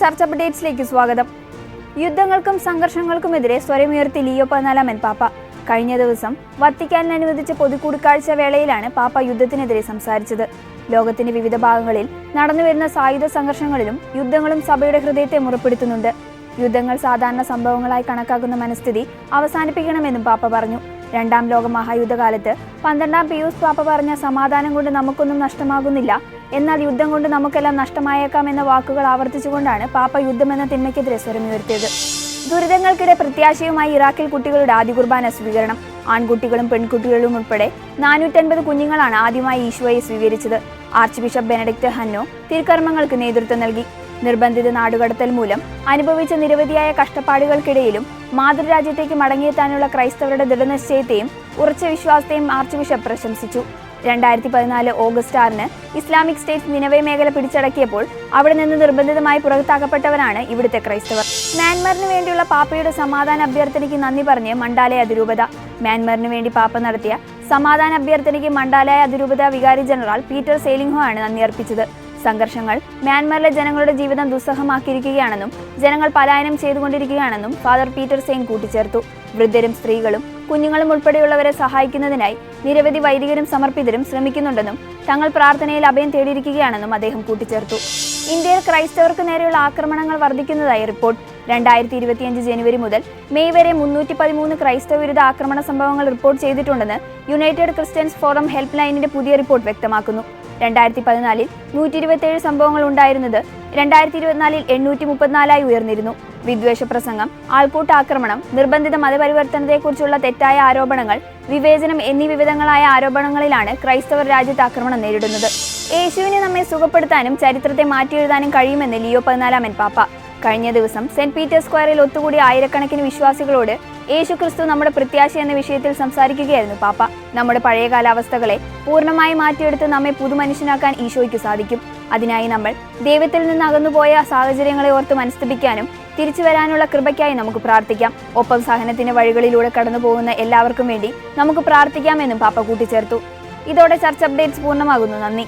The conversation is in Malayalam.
ചർച്ച അപ്ഡേറ്റ്സിലേക്ക് സ്വാഗതം. യുദ്ധങ്ങൾക്കും സംഘർഷങ്ങൾക്കുമെതിരെ സ്വരമുയർത്തി ലിയോ പതിനാലാമൻ പാപ്പ. കഴിഞ്ഞ ദിവസം വത്തിക്കാനിൽ അനുവദിച്ച പൊതുകൂടിക്കാഴ്ച വേളയിലാണ് പാപ്പ യുദ്ധത്തിനെതിരെ സംസാരിച്ചത്. ലോകത്തിന്റെ വിവിധ ഭാഗങ്ങളിൽ നടന്നുവരുന്ന സായുധ സംഘർഷങ്ങളിലും യുദ്ധങ്ങളും സഭയുടെ ഹൃദയത്തെ മുറപ്പെടുത്തുന്നുണ്ട്. യുദ്ധങ്ങൾ സാധാരണ സംഭവങ്ങളായി കണക്കാക്കുന്ന മനസ്ഥിതി അവസാനിപ്പിക്കണമെന്നും പാപ്പ പറഞ്ഞു. രണ്ടാം ലോക മഹായുദ്ധകാലത്ത് പന്ത്രണ്ടാം പിയൂസ് പാപ്പ പറഞ്ഞ സമാധാനം കൊണ്ട് നമുക്കൊന്നും നഷ്ടമാകുന്നില്ല എന്നാൽ യുദ്ധം കൊണ്ട് നമുക്കെല്ലാം നഷ്ടമായേക്കാം എന്ന വാക്കുകൾ ആവർത്തിച്ചുകൊണ്ടാണ് പാപ്പ യുദ്ധമെന്ന തിന്മയ്ക്കെതിരെ സ്വരമുയർത്തിയത്. ദുരിതങ്ങൾക്കിടെ പ്രത്യാശയുമായി ഇറാഖിൽ കുട്ടികളുടെ ആദ്യ കുർബാന സ്വീകരണം. ആൺകുട്ടികളും പെൺകുട്ടികളും ഉൾപ്പെടെ നാനൂറ്റൻപത് കുഞ്ഞുങ്ങളാണ് ആദ്യമായി ഈശോയെ സ്വീകരിച്ചത്. ആർച്ച് ബിഷപ്പ് ബെനഡിക്ട് ഹന്നോ തിരുക്കർമ്മങ്ങൾക്ക് നേതൃത്വം നൽകി. നിർബന്ധിത നാടുകടത്തൽ മൂലം അനുഭവിച്ച നിരവധിയായ കഷ്ടപ്പാടുകൾക്കിടയിലും മാതൃരാജ്യത്തേക്ക് മടങ്ങിയെത്താനുള്ള ക്രൈസ്തവരുടെ ദൃഢനിശ്ചയത്തെയും ഉറച്ച വിശ്വാസത്തെയും ആർച്ച് ബിഷപ്പ് പ്രശംസിച്ചു. രണ്ടായിരത്തി പതിനാല് ഓഗസ്റ്റ് ആറിന് ഇസ്ലാമിക് സ്റ്റേറ്റ് നിലവേ മേഖല പിടിച്ചടക്കിയപ്പോൾ അവിടെ നിന്ന് നിർബന്ധിതമായി പുറത്താക്കപ്പെട്ടവരാണ് ഇവിടുത്തെ ക്രൈസ്തവർ. മ്യാൻമറിന് വേണ്ടിയുള്ള പാപ്പയുടെ സമാധാന അഭ്യർത്ഥനയ്ക്ക് നന്ദി പറഞ്ഞ് മണ്ടാലയ അതിരൂപത. മ്യാൻമറിന് വേണ്ടി പാപ്പ നടത്തിയ സമാധാന അഭ്യർത്ഥനയ്ക്ക് മണ്ടാലയ അതിരൂപത വികാരി ജനറൽ പീറ്റർ സെയിലിംഗോ ആണ് നന്ദി അർപ്പിച്ചത്. സംഘർഷങ്ങൾ മ്യാൻമറിലെ ജനങ്ങളുടെ ജീവിതം ദുസ്സഹമാക്കിയിരിക്കുകയാണെന്നും ജനങ്ങൾ പലായനം ചെയ്തുകൊണ്ടിരിക്കുകയാണെന്നും ഫാദർ പീറ്റർ സെയിൻ കൂട്ടിച്ചേർത്തു. വൃദ്ധരും സ്ത്രീകളും കുഞ്ഞുങ്ങളും ഉൾപ്പെടെയുള്ളവരെ സഹായിക്കുന്നതിനായി നിരവധി വൈദികരും സമർപ്പിതരും ശ്രമിക്കുന്നുണ്ടെന്നും തങ്ങൾ പ്രാർത്ഥനയിൽ അഭയം തേടിയിരിക്കുകയാണെന്നും അദ്ദേഹം കൂട്ടിച്ചേർത്തു. ഇന്ത്യയിൽ ക്രൈസ്തവർക്ക് നേരെയുള്ള ആക്രമണങ്ങൾ വർദ്ധിക്കുന്നതായി റിപ്പോർട്ട് രണ്ടായിരത്തി ഇരുപത്തിയഞ്ച് ജനുവരി മുതൽ മെയ് വരെ മുന്നൂറ്റി പതിമൂന്ന് ക്രൈസ്തവ വിരുദ്ധ ആക്രമണ സംഭവങ്ങൾ റിപ്പോർട്ട് ചെയ്തിട്ടുണ്ടെന്ന് യുണൈറ്റഡ് ക്രിസ്ത്യൻസ് ഫോറം ഹെൽപ്പ് ലൈനിന്റെ പുതിയ റിപ്പോർട്ട് വ്യക്തമാക്കുന്നു. രണ്ടായിരത്തി പതിനാലിൽ നൂറ്റി ഇരുപത്തിയേഴ് സംഭവങ്ങൾ ഉണ്ടായിരുന്നത് രണ്ടായിരത്തി ഇരുപത്തിനാലിൽ എണ്ണൂറ്റി മുപ്പത്തിനാലായി ഉയർന്നിരുന്നു. വിദ്വേഷ പ്രസംഗം ആൾക്കൂട്ട ആക്രമണം നിർബന്ധിത മതപരിവർത്തനത്തെക്കുറിച്ചുള്ള തെറ്റായ ആരോപണങ്ങൾ വിവേചനം എന്നീ വിവിധങ്ങളായ ആരോപണങ്ങളിലാണ് ക്രൈസ്തവർ രാജ്യത്ത് ആക്രമണം നേരിടുന്നത്. യേശുവിനെ നമ്മെ സുഖപ്പെടുത്താനും ചരിത്രത്തെ മാറ്റിയെഴുതാനും കഴിയുമെന്ന് ലിയോ പതിനാലാമൻ പാപ്പ. കഴിഞ്ഞ ദിവസം സെന്റ് പീറ്റേഴ്സ് സ്ക്വയറിൽ ഒത്തുകൂടി ആയിരക്കണക്കിന് വിശ്വാസികളോട് യേശു ക്രിസ്തു നമ്മുടെ പ്രത്യാശ എന്ന വിഷയത്തിൽ സംസാരിക്കുകയായിരുന്നു പാപ്പ. നമ്മുടെ പഴയ കാലാവസ്ഥകളെ പൂർണമായി മാറ്റിയെടുത്ത് നമ്മെ പുതുമനുഷ്യനാക്കാൻ ഈശോയ്ക്ക് സാധിക്കും. അതിനായി നമ്മൾ ദൈവത്തിൽ നിന്ന് അകന്നുപോയ സാഹചര്യങ്ങളെ ഓർത്ത് മനസ്തപിക്കാനും തിരിച്ചു വരാനുള്ള കൃപയ്ക്കായി നമുക്ക് പ്രാർത്ഥിക്കാം. ഒപ്പം സഹനത്തിന്റെ വഴികളിലൂടെ കടന്നു പോകുന്ന എല്ലാവർക്കും വേണ്ടി നമുക്ക് പ്രാർത്ഥിക്കാമെന്നും പാപ്പ കൂട്ടിച്ചേർത്തു. ഇതോടെ ചർച്ച അപ്ഡേറ്റ്സ് പൂർണമാകുന്നു. നന്ദി.